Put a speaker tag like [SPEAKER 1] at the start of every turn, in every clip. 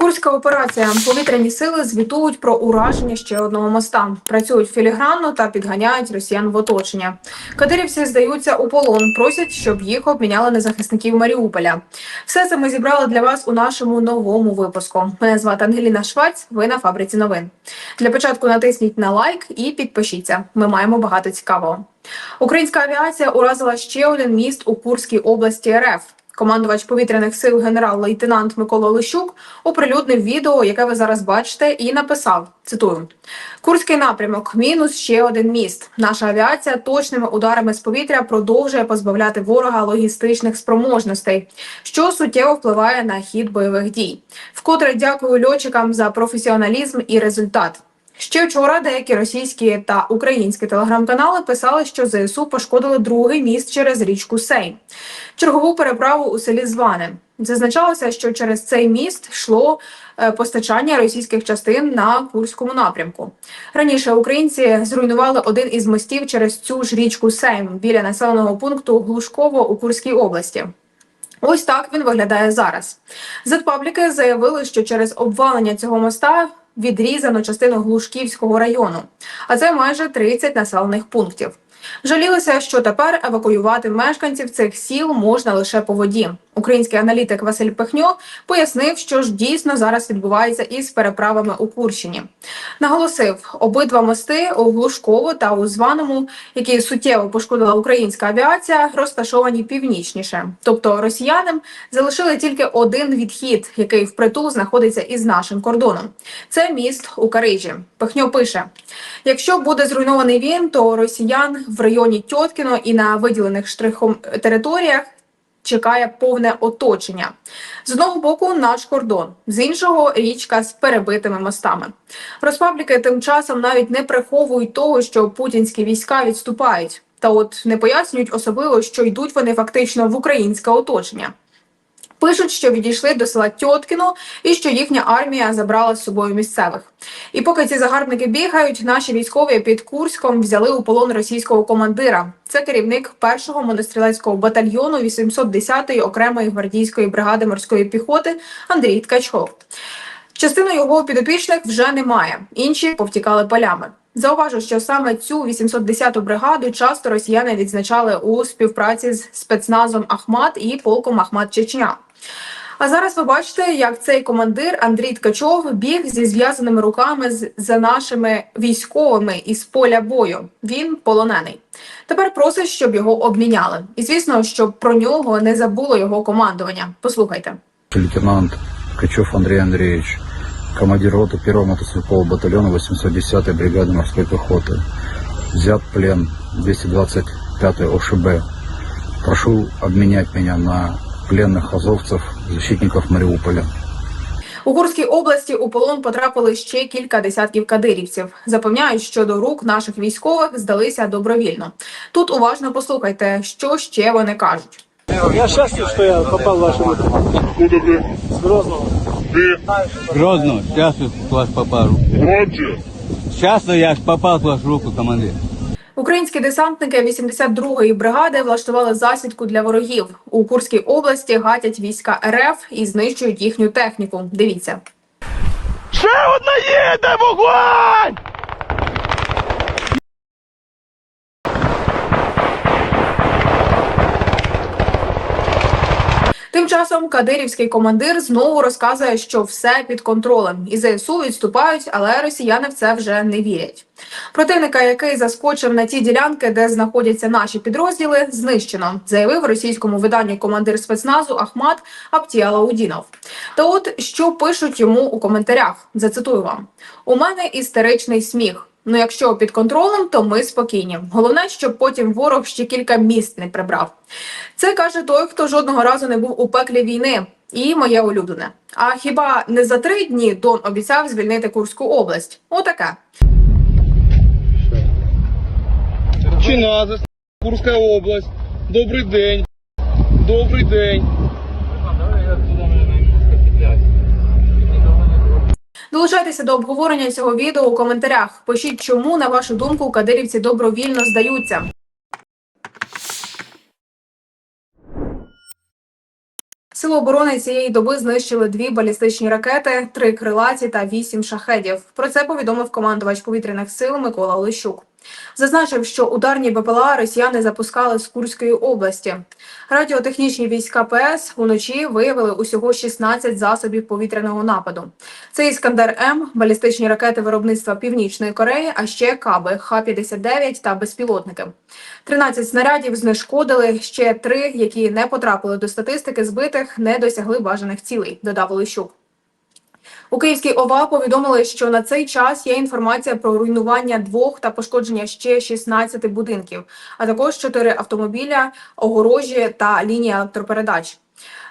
[SPEAKER 1] Курська операція. Повітряні сили звітують про ураження ще одного моста. Працюють філігранно та підганяють росіян в оточення. Кадирівці здаються у полон, просять, щоб їх обміняли на захисників Маріуполя. Все це ми зібрали для вас у нашому новому випуску. Мене звати Ангеліна Швець. Ви на фабриці новин. Для початку натисніть на лайк і підпишіться. Ми маємо багато цікавого. Українська авіація уразила ще один міст у Курській області РФ. Командувач повітряних сил генерал-лейтенант Микола Лищук оприлюднив відео, яке ви зараз бачите, і написав: цитую: Курський напрямок, мінус ще один міст. Наша авіація точними ударами з повітря продовжує позбавляти ворога логістичних спроможностей, що суттєво впливає на хід бойових дій. Вкотре дякую льотчикам за професіоналізм і результат. Ще вчора деякі російські та українські телеграм-канали писали, що ЗСУ пошкодили другий міст через річку Сейм, чергову переправу у селі Зване. Зазначалося, що через цей міст йшло е, постачання російських частин на Курському напрямку. Раніше українці зруйнували один із мостів через цю ж річку Сейм біля населеного пункту Глушково у Курській області. Ось так він виглядає зараз. Зетпабліки заявили, що через обвалення цього моста відрізано частину Глушківського району, а це майже 30 населених пунктів. Жалілися, що тепер евакуювати мешканців цих сіл можна лише по воді. Український аналітик Василь Пехньо пояснив, що ж дійсно зараз відбувається із переправами у Курщині. Наголосив, обидва мости у Глушково та у Званому, які суттєво пошкодила українська авіація, розташовані північніше. Тобто росіянам залишили тільки один відхід, який впритул знаходиться із нашим кордоном. Це міст у Карижі. Пехньо пише: якщо буде зруйнований він, то росіян в районі Тьоткіно і на виділених штрихом територіях чекає повне оточення. З одного боку наш кордон, з іншого річка з перебитими мостами. Розпабліки тим часом навіть не приховують того, що путінські війська відступають, та от не пояснюють особливо, що йдуть вони фактично в українське оточення. Пишуть, що відійшли до села Тьоткіно і що їхня армія забрала з собою місцевих. І поки ці загарбники бігають, наші військові під Курськом взяли у полон російського командира. Це керівник першого монострілецького батальйону 810-ї окремої гвардійської бригади морської піхоти Андрій Ткачов. Частину його підопічних вже немає, інші повтікали полями. Зауважу, що саме цю 810-ту бригаду часто росіяни відзначали у співпраці з спецназом Ахмат і полком Ахмат Чечня. А зараз ви бачите, як цей командир Андрій Ткачов біг зі зв'язаними руками з- за нашими військовими із поля бою. Він полонений. Тепер просить, щоб його обміняли. І звісно, щоб про нього не забуло його командування. Послухайте.
[SPEAKER 2] Лейтенант Ткачев Андрей Андреевич, командир роты 1-го мотострелкового батальона 810-й бригады морской пехоты. Взят в плен 225-й ОШБ. Прошу обменять меня на пленных азовцев, защитников Мариуполя.
[SPEAKER 1] У Курській області у полон потрапили ще кілька десятків кадирівців. Запевняють, що до рук наших військових здалися добровільно. Тут уважно послухайте, що ще вони кажуть.
[SPEAKER 3] Я счастлив, что я попал в ваши руки.
[SPEAKER 4] Откуда вы?
[SPEAKER 3] С Грозного.
[SPEAKER 4] Ты?
[SPEAKER 5] Грозно, сейчас к вас попал.
[SPEAKER 4] Громче.
[SPEAKER 5] Сейчас я ж попал в вашу руку, командир.
[SPEAKER 1] Українські десантники 82-ї бригади влаштували засідку для ворогів. У Курській області гатять війська РФ і знищують їхню техніку. Дивіться.
[SPEAKER 3] Ще одна їде, вогонь!
[SPEAKER 1] Тим часом кадирівський командир знову розказує, що все під контролем, і ЗСУ відступають, але росіяни в це вже не вірять. Противника, який заскочив на ті ділянки, де знаходяться наші підрозділи, знищено, заявив російському виданню командир спецназу Ахмат Аптіалаудінов. Та от що пишуть йому у коментарях? Зацитую вам: у мене істеричний сміх. Ну, якщо під контролем, то ми спокійні. Головне, щоб потім ворог ще кілька міст не прибрав. Це каже той, хто жодного разу не був у пеклі війни. І моє улюблене. А хіба не за три дні Дон обіцяв звільнити Курську область? Отаке.
[SPEAKER 6] Чиназис, Курська область. Добрий день. Добрий день.
[SPEAKER 1] Долучайтеся до обговорення цього відео у коментарях. Пишіть, чому на вашу думку кадирівці добровільно здаються. Сили оборони цієї доби знищили дві балістичні ракети, три крилаті та вісім шахедів. Про це повідомив командувач повітряних сил Микола Олещук. Зазначив, що ударні БПЛА росіяни запускали з Курської області. Радіотехнічні війська ПС уночі виявили усього 16 засобів повітряного нападу. Це Іскандер М, балістичні ракети виробництва Північної Кореї, а ще каби Х-59 та безпілотники. 13 снарядів знешкодили, ще три, які не потрапили до статистики збитих, не досягли бажаних цілей, додав Олещук. У Київській ОВА повідомили, що на цей час є інформація про руйнування двох та пошкодження ще 16 будинків, а також 4 автомобіля, огорожі та лінії електропередач.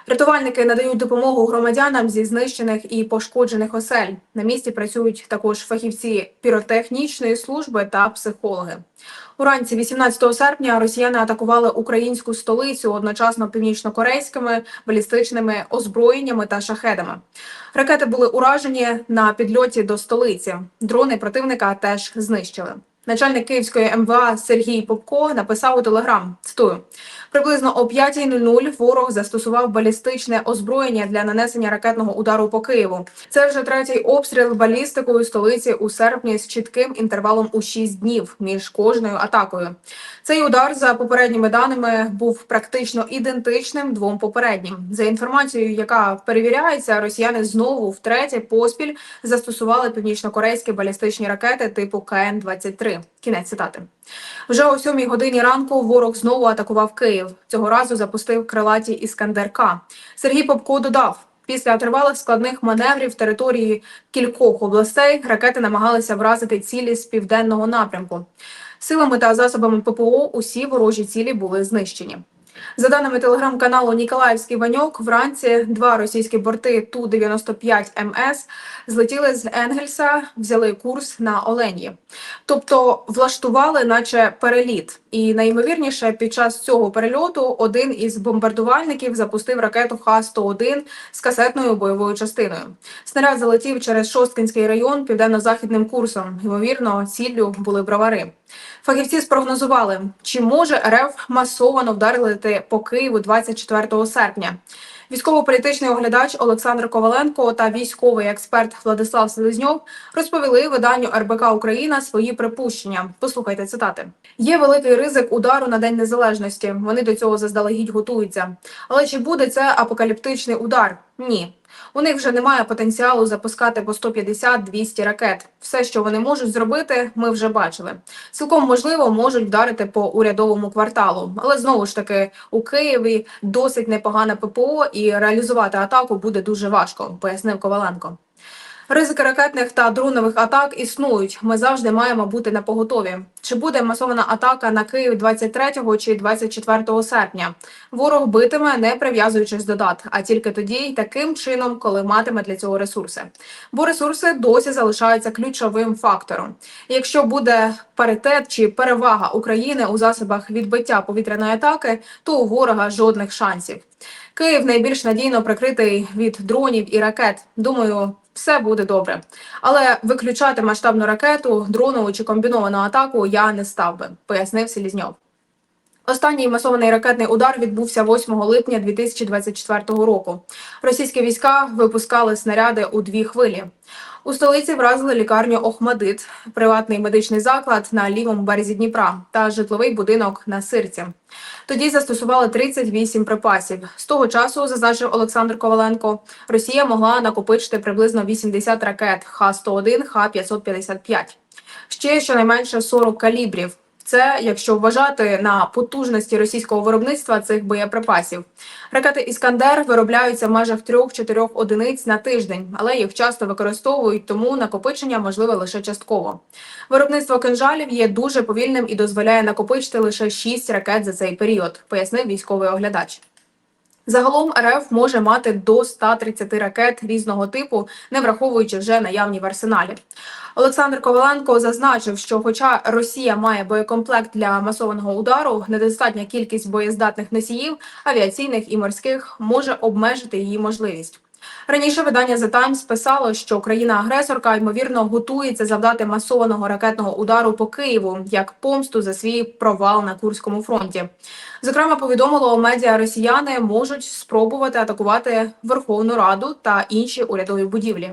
[SPEAKER 1] Рятувальники надають допомогу громадянам зі знищених і пошкоджених осель. На місці працюють також фахівці піротехнічної служби та психологи. Уранці 18 серпня росіяни атакували українську столицю одночасно північно-корейськими балістичними озброєннями та шахедами. Ракети були уражені на підльоті до столиці. Дрони противника теж знищили. Начальник Київської МВА Сергій Попко написав у телеграм. Цитую. Приблизно о 5.00 ворог застосував балістичне озброєння для нанесення ракетного удару по Києву. Це вже третій обстріл балістикою столиці у серпні з чітким інтервалом у 6 днів між кожною атакою. Цей удар, за попередніми даними, був практично ідентичним двом попереднім. За інформацією, яка перевіряється, росіяни знову втретє поспіль застосували північно-корейські балістичні ракети типу КН-23. Кінець цитати. Вже о сьомій годині ранку ворог знову атакував Київ. Цього разу запустив крилаті іскандерка. Сергій Попко додав. Після тривалих складних маневрів території кількох областей ракети намагалися вразити цілі з південного напрямку. Силами та засобами ППО усі ворожі цілі були знищені. За даними телеграм-каналу Ніколаївський Ваньок, вранці два російські борти Ту-95 МС злетіли з Енгельса, взяли курс на Оленї. Тобто влаштували, наче переліт. І найімовірніше, під час цього перельоту один із бомбардувальників запустив ракету Х-101 з касетною бойовою частиною. Снаряд залетів через Шосткинський район південно-західним курсом. Ймовірно, ціллю були бровари. Фахівці спрогнозували, чи може РФ масовано вдарити по Києву 24 серпня. Військово-політичний оглядач Олександр Коваленко та військовий експерт Владислав Селезньов розповіли виданню РБК Україна свої припущення. Послухайте цитати: є великий ризик удару на день незалежності. Вони до цього заздалегідь готуються. Але чи буде це апокаліптичний удар? Ні. У них вже немає потенціалу запускати по 150-200 ракет. Все, що вони можуть зробити, ми вже бачили. Цілком можливо, можуть вдарити по урядовому кварталу, але знову ж таки у Києві досить непогане ППО, і реалізувати атаку буде дуже важко, пояснив Коваленко. Ризики ракетних та дронових атак існують. Ми завжди маємо бути на поготові. Чи буде масована атака на Київ 23 чи 24 серпня? Ворог битиме, не прив'язуючись до дат, а тільки тоді й таким чином, коли матиме для цього ресурси. Бо ресурси досі залишаються ключовим фактором. Якщо буде паритет чи перевага України у засобах відбиття повітряної атаки, то у ворога жодних шансів. Київ найбільш надійно прикритий від дронів і ракет. Думаю, все буде добре. Але виключати масштабну ракету, дронову чи комбіновану атаку я не став би, пояснив Селізньов. Останній масований ракетний удар відбувся 8 липня 2024 року. Російські війська випускали снаряди у дві хвилі. У столиці вразили лікарню Охмадит, приватний медичний заклад на лівому березі Дніпра та житловий будинок на Сирці. Тоді застосували 38 припасів. З того часу, зазначив Олександр Коваленко, Росія могла накопичити приблизно 80 ракет Х-101, Х-555. Ще щонайменше 40 калібрів. Це якщо вважати на потужності російського виробництва цих боєприпасів. Ракети Іскандер виробляються в межах 3-4 одиниць на тиждень, але їх часто використовують, тому накопичення можливе лише частково. Виробництво кинжалів є дуже повільним і дозволяє накопичити лише 6 ракет за цей період, пояснив військовий оглядач. Загалом РФ може мати до 130 ракет різного типу, не враховуючи вже наявні в арсеналі. Олександр Коваленко зазначив, що, хоча Росія має боєкомплект для масованого удару, недостатня кількість боєздатних носіїв, авіаційних і морських може обмежити її можливість. Раніше видання The Times писало, що країна-агресорка ймовірно готується завдати масованого ракетного удару по Києву як помсту за свій провал на Курському фронті. Зокрема, повідомило медіа росіяни можуть спробувати атакувати Верховну Раду та інші урядові будівлі.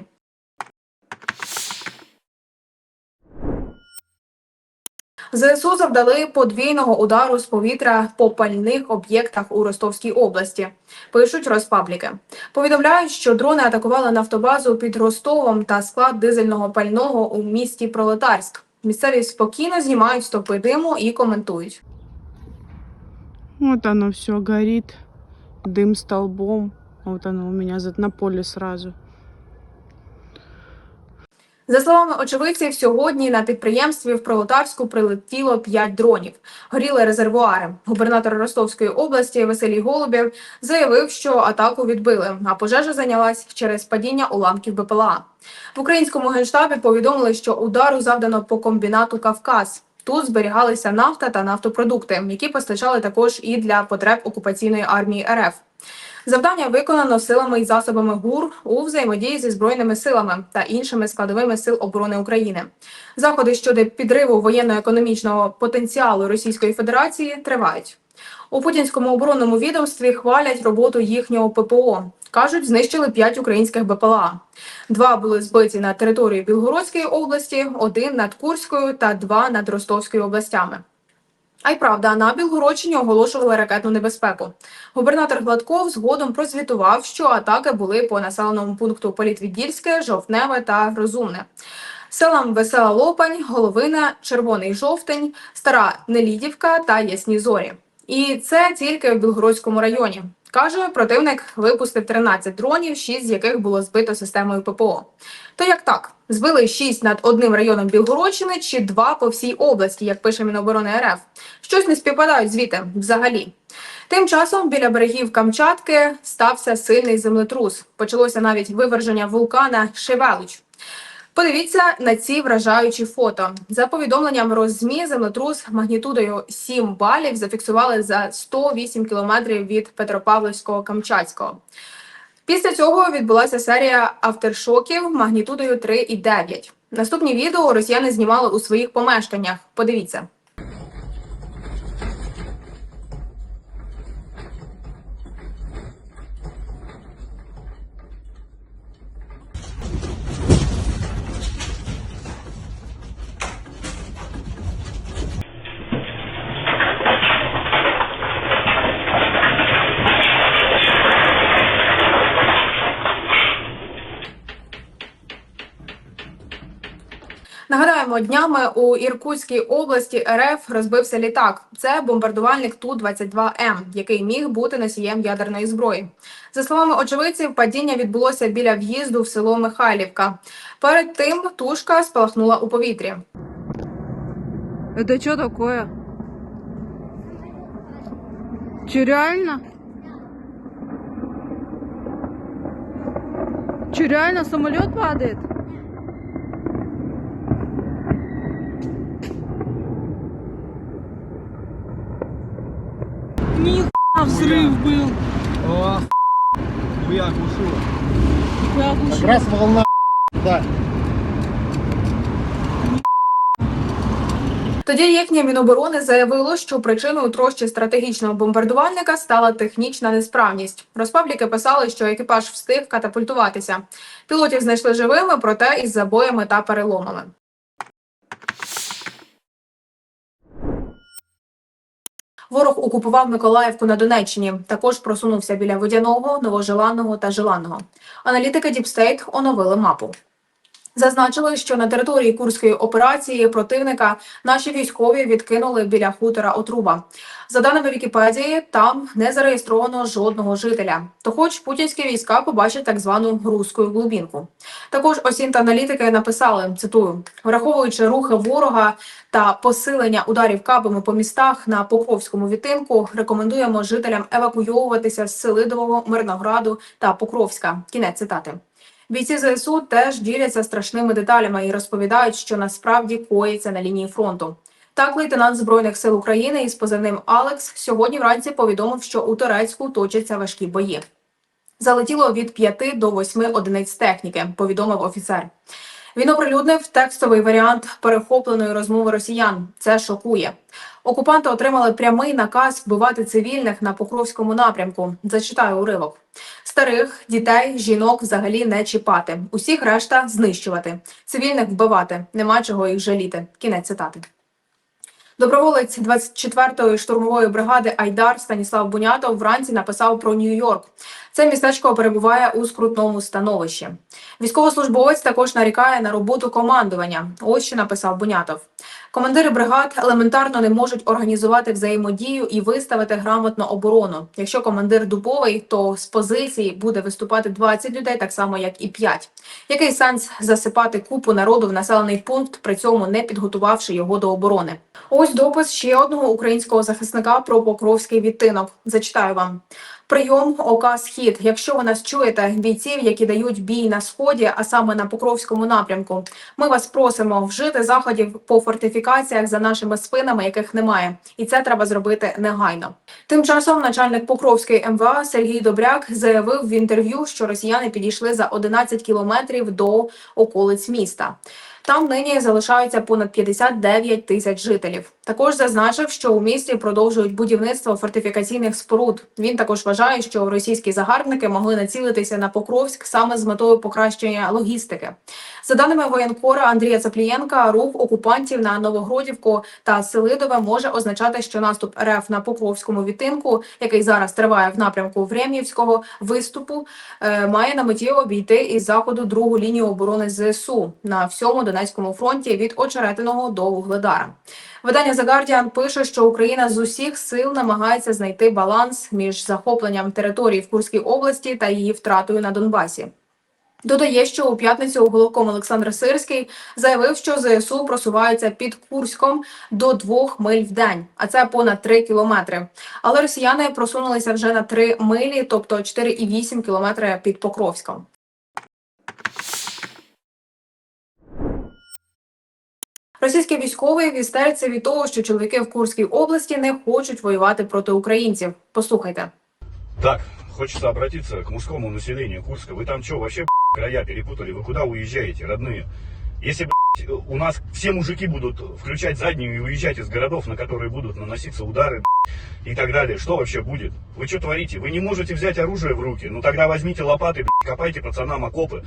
[SPEAKER 1] ЗСУ завдали подвійного удару з повітря по пальних об'єктах у Ростовській області. Пишуть Роспабліки. Повідомляють, що дрони атакували нафтобазу під Ростовом та склад дизельного пального у місті Пролетарськ. Місцеві спокійно знімають стовпи диму і коментують.
[SPEAKER 4] Вот оно все горит, дым столбом. Вот оно у меня на поле сразу.
[SPEAKER 1] За словами очевидців, сьогодні на підприємстві в Пролетарську прилетіло 5 дронів. Горіли резервуари. Губернатор Ростовської області Василій Голубєв заявив, що атаку відбили, а пожежа зайнялась через падіння уламків БПЛА. В українському генштабі повідомили, що удару завдано по комбінату Кавказ. Тут зберігалися нафта та нафтопродукти, які постачали також і для потреб окупаційної армії РФ. Завдання виконано силами і засобами ГУР у взаємодії зі збройними силами та іншими складовими сил оборони України. Заходи щодо підриву воєнно-економічного потенціалу Російської Федерації тривають. У путінському оборонному відомстві хвалять роботу їхнього ППО. кажуть, знищили 5 українських БПЛА. Два були збиті на території Білгородської області, один над Курською та два над Ростовською областями. А й правда, на Білгородщині оголошували ракетну небезпеку. Губернатор Гладков згодом прозвітував, що атаки були по населеному пункту Політвідільське, Жовтневе та Розумне. Селам Весела Лопань, Головина, Червоний Жовтень, Стара Нелідівка та Ясні Зорі. І це тільки в Білгородському районі. Каже, противник випустив 13 дронів, 6 з яких було збито системою ППО. То як так? Збили 6 над одним районом Білгородщини чи 2 по всій області, як пише Міноборони РФ. Щось не співпадають звідти взагалі. Тим часом біля берегів Камчатки стався сильний землетрус. Почалося навіть виверження вулкана Шевелуч. Подивіться на ці вражаючі фото. За повідомленням Роззмі, землетрус магнітудою 7 балів зафіксували за 108 кілометрів від Петропавловського Камчатського. Після цього відбулася серія автершоків магнітудою 3,9. Наступні відео росіяни знімали у своїх помешканнях. Подивіться. Нагадаємо, днями у Іркутській області РФ розбився літак. Це бомбардувальник Ту-22М, який міг бути носієм ядерної зброї. За словами очевидців, падіння відбулося біля в'їзду в село Михайлівка. Перед тим тушка спалахнула у повітрі.
[SPEAKER 4] Это что такое? Че, реально? Че, реально самолет падает? Нихуя взрыв был. Нихуя глушило.
[SPEAKER 3] Раз волна, да.
[SPEAKER 1] Тоді їхнє міноборони заявило, що причиною трощі стратегічного бомбардувальника стала технічна несправність. Розпабліки писали, що екіпаж встиг катапультуватися. Пілотів знайшли живими, проте із забоями та переломами. Ворог окупував Миколаївку на Донеччині. Також просунувся біля Водяного, Новожеланного та желаного. Аналітики Діпстейт оновили мапу. Зазначили, що на території курської операції противника наші військові відкинули біля хутора Отруба. За даними Вікіпедії, там не зареєстровано жодного жителя. То, хоч путінські війська побачать так звану руську глубінку. Також осінт аналітики написали: цитую, враховуючи рухи ворога та посилення ударів кабами по містах на Покровському відтинку, рекомендуємо жителям евакуйовуватися з Селидового, Мирнограду та Покровська. Кінець цитати. Бійці ЗСУ теж діляться страшними деталями і розповідають, що насправді коїться на лінії фронту. Так, лейтенант збройних сил України із позивним Алекс сьогодні вранці повідомив, що у Турецьку точаться важкі бої. Залетіло від 5 до 8 одиниць техніки, повідомив офіцер. Він оприлюднив текстовий варіант перехопленої розмови росіян. Це шокує. Окупанти отримали прямий наказ вбивати цивільних на Покровському напрямку. Зачитаю уривок. Старих, дітей, жінок взагалі не чіпати. Усіх решта знищувати. Цивільних вбивати. Нема чого їх жаліти. Кінець цитати. Доброволець 24-ї штурмової бригади Айдар Станіслав Бунятов вранці написав про Нью-Йорк. Це містечко перебуває у скрутному становищі. Військовослужбовець також нарікає на роботу командування. Ось що написав Бунятов. Командири бригад елементарно не можуть організувати взаємодію і виставити грамотно оборону. Якщо командир дуповий, то з позиції буде виступати 20 людей, так само як і 5. Який сенс засипати купу народу в населений пункт, при цьому не підготувавши його до оборони? Ось допис ще одного українського захисника про Покровський відтинок. Зачитаю вам. Прийом ОК Схід. Якщо ви нас чуєте, бійців, які дають бій на сході, а саме на Покровському напрямку, ми вас просимо вжити заходів по фортифікаціях за нашими спинами, яких немає, і це треба зробити негайно. Тим часом начальник Покровської МВА Сергій Добряк заявив в інтерв'ю, що росіяни підійшли за 11 кілометрів до околиць міста. Там нині залишаються понад 59 тисяч жителів. Також зазначив, що у місті продовжують будівництво фортифікаційних споруд. Він також вважає, що російські загарбники могли націлитися на Покровськ саме з метою покращення логістики. За даними воєнкора Андрія Цаплієнка, рух окупантів на Новогродівку та Селидове може означати, що наступ РФ на Покровському відтинку, який зараз триває в напрямку Врем'ївського виступу, е, має на меті обійти із заходу другу лінію оборони ЗСУ на всьому Донецькому фронті від Очеретиного до Угледара. Видання The Guardian пише, що Україна з усіх сил намагається знайти баланс між захопленням території в Курській області та її втратою на Донбасі. Додає, що у п'ятницю головком Олександр Сирський заявив, що ЗСУ просуваються під Курськом до двох миль в день, а це понад 3 кілометри. Але росіяни просунулися вже на 3 милі, тобто 4,8 кілометри під Покровськом. Російський військовий вістериться від того, що чоловіки в Курській області не хочуть воювати проти українців. Послухайте.
[SPEAKER 7] Так, хочется обратиться к мужскому населению Курска. Вы там что, вообще б***ь, края перепутали? Вы куда уезжаете, родные? Если б***ь, у нас все мужики будут включать заднюю и уезжать из городов, на которые будут наноситься удары б***ь, и так далее, что вообще будет? Вы что творите? Вы не можете взять оружие в руки? Ну тогда возьмите лопаты, б***ь, копайте пацанам окопы.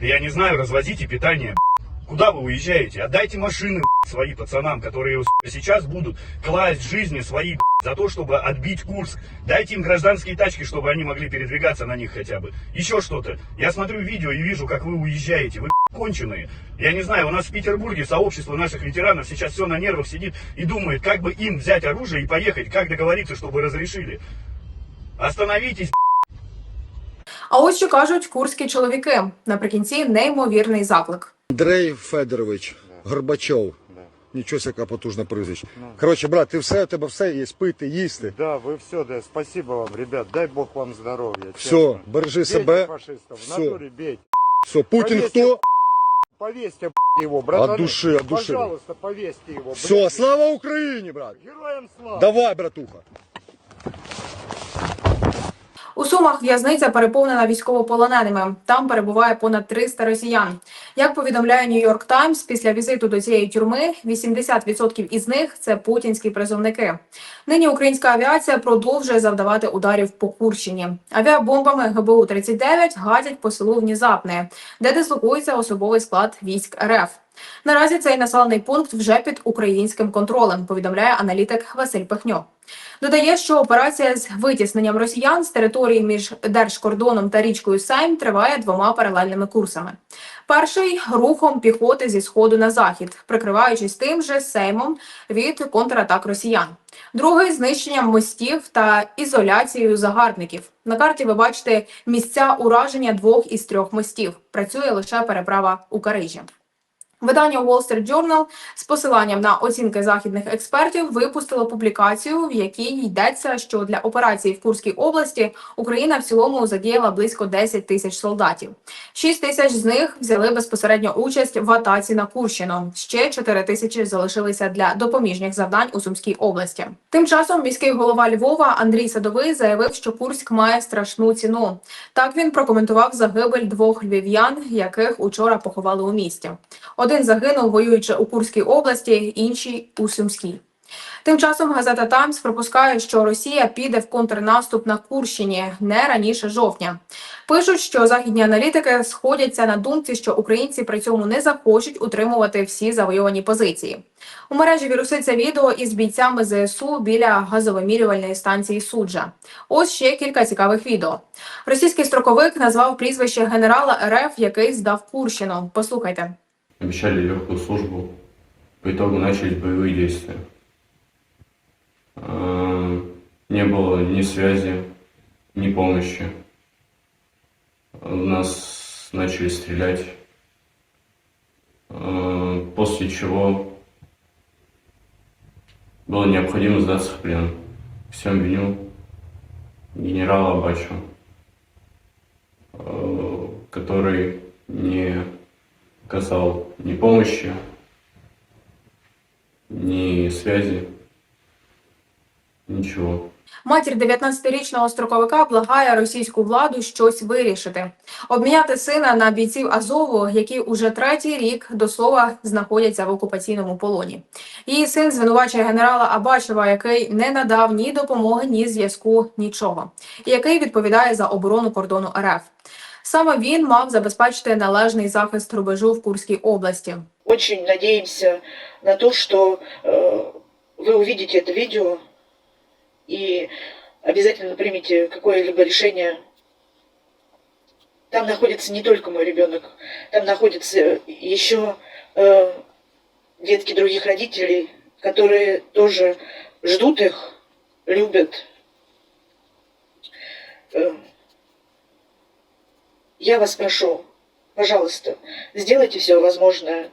[SPEAKER 7] Я не знаю, развозите питание. б***ь. Куда вы уезжаете? Отдайте машины б***ь, свои пацанам, которые сука, сейчас будут класть жизни свои б***ь, за то, чтобы отбить Курск. Дайте им гражданские тачки, чтобы они могли передвигаться на них хотя бы. Еще что-то. Я смотрю видео и вижу, как вы уезжаете. Вы б***ь, конченые. Я не знаю, у нас в Петербурге сообщество наших ветеранов сейчас все на нервах сидит и думает, как бы им взять оружие и поехать, как договориться, чтобы разрешили. Остановитесь,
[SPEAKER 1] А ось що кажуть курські чоловіки наприкінці неймовірний заклик.
[SPEAKER 8] Андрей Федорович Горбачов. Нічого ся потужне прізвище. Коротше, брат, ти все, у тебе все є, пити, їсти.
[SPEAKER 9] Да, вы все, да, спасибо вам, ребят, дай бог вам здоровья.
[SPEAKER 8] Все,
[SPEAKER 9] честно.
[SPEAKER 8] бережи
[SPEAKER 9] Бейте
[SPEAKER 8] себе.
[SPEAKER 9] фашистов, в
[SPEAKER 8] Всё.
[SPEAKER 9] натуре бейте.
[SPEAKER 8] Все, Путін
[SPEAKER 9] Повесьте,
[SPEAKER 8] хто?
[SPEAKER 9] Повесьте б***ь, его, братаны.
[SPEAKER 8] От души, от души.
[SPEAKER 9] Пожалуйста, повесьте его.
[SPEAKER 8] Все,
[SPEAKER 9] блядь.
[SPEAKER 8] слава Україні, брат!
[SPEAKER 9] Героям слава.
[SPEAKER 8] Давай, братуха!
[SPEAKER 1] У Сумах в'язниця переповнена військовополоненими. Там перебуває понад 300 росіян. Як повідомляє Нью-Йорк Таймс, після візиту до цієї тюрми 80% із них це путінські призовники. Нині українська авіація продовжує завдавати ударів по Курщині. Авіабомбами ГБУ 39 гадять по селу Внізапне, де дислокується особовий склад військ РФ. Наразі цей населений пункт вже під українським контролем. Повідомляє аналітик Василь Пехньо. Додає, що операція з витісненням росіян з території між держкордоном та річкою Сайм триває двома паралельними курсами. Перший рухом піхоти зі сходу на захід, прикриваючись тим же сеймом від контратак росіян. Другий знищенням мостів та ізоляцією загарбників. На карті ви бачите місця ураження двох із трьох мостів. Працює лише переправа у Карижі. Видання Wall Street Journal з посиланням на оцінки західних експертів випустило публікацію, в якій йдеться, що для операції в Курській області Україна в цілому задіяла близько 10 тисяч солдатів. 6 тисяч з них взяли безпосередньо участь в атаці на Курщину. Ще 4 тисячі залишилися для допоміжних завдань у Сумській області. Тим часом міський голова Львова Андрій Садовий заявив, що Курськ має страшну ціну. Так він прокоментував загибель двох львів'ян, яких учора поховали у місті. Один загинув, воюючи у Курській області, інший у Сумській. Тим часом газета Таймс припускає, що Росія піде в контрнаступ на Курщині не раніше жовтня. Пишуть, що західні аналітики сходяться на думці, що українці при цьому не захочуть утримувати всі завойовані позиції. У мережі віруситься відео із бійцями ЗСУ біля газовимірювальної станції Суджа. Ось ще кілька цікавих відео. Російський строковик назвав прізвище генерала РФ, який здав Курщину. Послухайте.
[SPEAKER 10] Обещали легкую службу. По итогу начались боевые действия. Эм, Не было ни связи, ни помощи. В нас начали стрелять. Эм, После чего было необходимо сдаться в плен. Всем виню генерала Бачу, э, который не оказал ни помощи, ни связи, ничего.
[SPEAKER 1] Матір 19-річного строковика благає російську владу щось вирішити, обміняти сина на бійців Азову, які уже третій рік до слова знаходяться в окупаційному полоні. Її син звинувачує генерала Абачева, який не надав ні допомоги, ні зв'язку, нічого, і який відповідає за оборону кордону РФ. Саме він мав забезпечити належний захист рубежу в Курській області.
[SPEAKER 11] Очень надеемся на то, что э, вы увидите это видео и обязательно примете какое-либо решение. Там находится не только мой ребенок, там находятся еще э, детки других родителей, которые тоже ждут их, любят. Э, я вас прошу, пожалуйста, сделайте все возможное.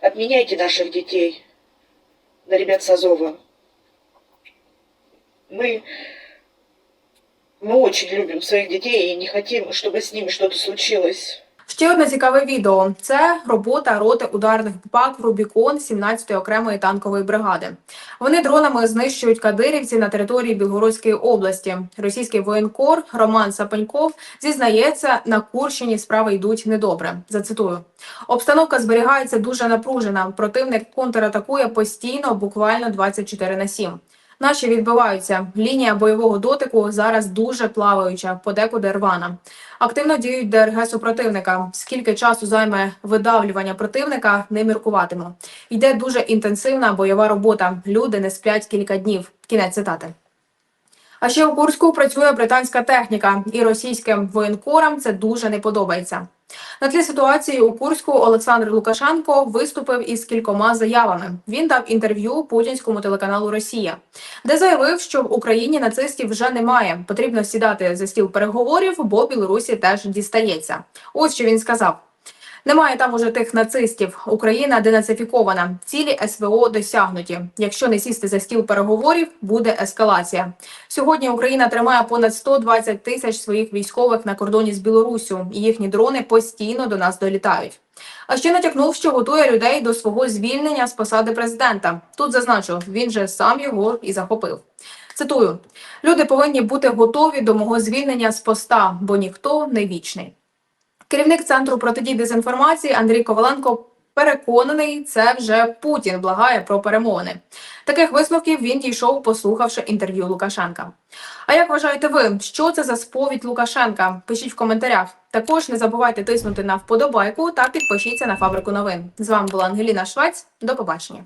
[SPEAKER 11] Обменяйте наших детей на ребят с Азова. Мы, мы очень любим своих детей и не хотим, чтобы с ними что-то случилось.
[SPEAKER 1] Ще одне цікаве відео це робота роти ударних ПАК Рубікон 17-ї окремої танкової бригади. Вони дронами знищують кадирівці на території Білгородської області. Російський воєнкор Роман Сапеньков зізнається, на Курщині справи йдуть недобре. Зацитую: обстановка зберігається дуже напружена. Противник контратакує постійно, буквально 24 на 7. Наші відбиваються. Лінія бойового дотику зараз дуже плаваюча, подекуди рвана. Активно діють ДРГ супротивника. Скільки часу займе видавлювання противника, не міркуватиму. Йде дуже інтенсивна бойова робота. Люди не сплять кілька днів. Кінець цитати. А ще у Курську працює британська техніка, і російським воєнкорам це дуже не подобається. На тлі ситуації у Курську Олександр Лукашенко виступив із кількома заявами. Він дав інтерв'ю путінському телеканалу Росія, де заявив, що в Україні нацистів вже немає. Потрібно сідати за стіл переговорів, бо Білорусі теж дістається. Ось що він сказав. Немає там уже тих нацистів. Україна денацифікована. Цілі СВО досягнуті. Якщо не сісти за стіл переговорів, буде ескалація. Сьогодні Україна тримає понад 120 тисяч своїх військових на кордоні з Білоруссю, і їхні дрони постійно до нас долітають. А ще натякнув, що готує людей до свого звільнення з посади президента. Тут зазначу, він же сам його і захопив. Цитую: люди повинні бути готові до мого звільнення з поста, бо ніхто не вічний. Керівник центру протидії дезінформації Андрій Коваленко переконаний, це вже Путін благає про перемовини. Таких висновків він дійшов, послухавши інтерв'ю Лукашенка. А як вважаєте ви, що це за сповідь Лукашенка? Пишіть в коментарях. Також не забувайте тиснути на вподобайку та підпишіться на фабрику новин. З вами була Ангеліна Швець. До побачення.